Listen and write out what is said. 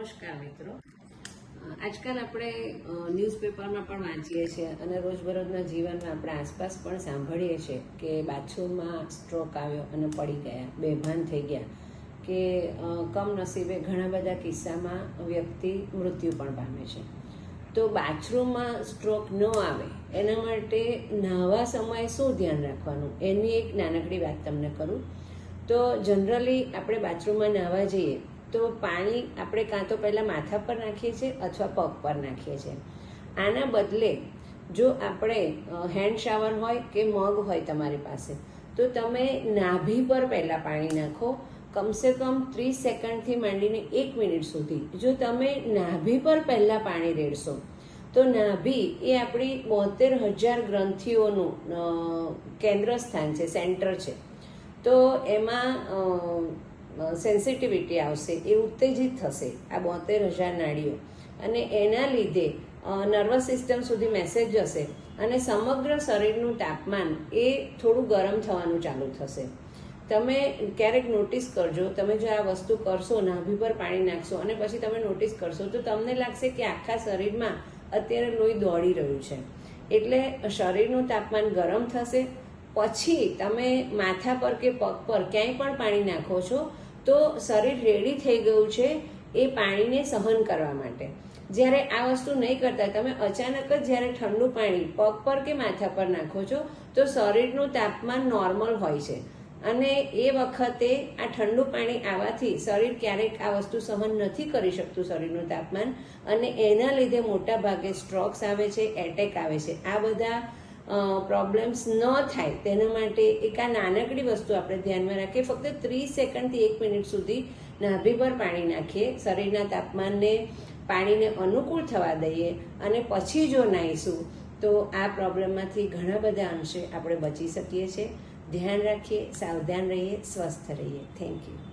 નમસ્કાર મિત્રો. આજકાલ આપણે ન્યૂઝપેપરમાં પણ વાંચીએ છીએ અને રોજબરોજના જીવનમાં આપણે આસપાસ પણ સાંભળીએ છીએ કે બાથરૂમમાં સ્ટ્રોક આવ્યો અને પડી ગયા, બેભાન થઈ ગયા, કે કમનસીબે ઘણા બધા કિસ્સામાં વ્યક્તિ મૃત્યુ પણ પામે છે. તો બાથરૂમમાં સ્ટ્રોક ન આવે, એના માટે નાહવા સમયે શું ધ્યાન રાખવાનું? એની એક નાનકડી વાત તમને કરું. તો જનરલી આપણે બાથરૂમમાં નાહવા જઈએ તો પાણી આપણે કાં તો પહેલાં માથા પર નાખીએ છીએ અથવા પગ પર નાખીએ છીએ. આના બદલે જો આપણે હેન્ડ શાવર હોય કે મગ હોય તમારી પાસે, તો તમે નાભી પર પહેલાં પાણી નાખો. કમસે કમ ત્રીસ સેકન્ડથી માંડીને એક મિનિટ સુધી. જો તમે નાભી પર પહેલાં પાણી રેડશો, તો નાભી એ આપણી બોતેર હજાર ગ્રંથિઓનું કેન્દ્ર સ્થાન છે, સેન્ટર છે. તો એમાં સેન્સિટિવિટી આવશે, એ ઉત્તેજિત થશે, આ બોતેર હજાર નાડીઓ અને એના લીધે નર્વસ સિસ્ટમ સુધી મેસેજ જશે અને સમગ્ર શરીરનું તાપમાન એ થોડું ગરમ થવાનું ચાલુ થશે. તમે ક્યારેક નોટિસ કરજો, તમે જો આ વસ્તુ કરશો, નાભી પર પાણી નાખશો અને પછી તમે નોટિસ કરશો, તો તમને લાગશે કે આખા શરીરમાં અત્યારે લોહી દોડી રહ્યું છે. એટલે શરીરનું તાપમાન ગરમ થશે, પછી તમે માથા પર કે પગ પર ક્યાંય પણ પાણી નાખો છો તો શરીર રેડી થઈ ગયું છે એ પાણીને સહન કરવા માટે. જ્યારે આ વસ્તુ નહીં કરતા, તમે અચાનક જ જ્યારે ઠંડુ પાણી પગ પર કે માથા પર નાખો છો, તો શરીરનું તાપમાન નોર્મલ હોય છે. અને એ વખતે આ ઠંડુ પાણી આવવાથી શરીર ક્યારેક આ વસ્તુ સહન નથી કરી શકતું શરીરનું તાપમાન. અને એના લીધે મોટા ભાગે સ્ટ્રોક્સ આવે છે એટેક આવે છે. આ બધા પ્રોબ્લેમ્સ ન થાય, તેના માટે એક આ નાનકડી વસ્તુ આપણે ધ્યાનમાં રાખીએ. ફક્ત ત્રીસ સેકન્ડથી એક મિનિટ સુધી નાભી પર પાણી નાખીએ. શરીરના તાપમાનને પાણીને અનુકૂળ થવા દઈએ અને પછી જો નાહીશું, તો આ પ્રોબ્લેમમાંથી ઘણા બધા અંશે આપણે બચી શકીએ છીએ. ધ્યાન રાખીએ, સાવધાન રહીએ, સ્વસ્થ રહીએ. Thank you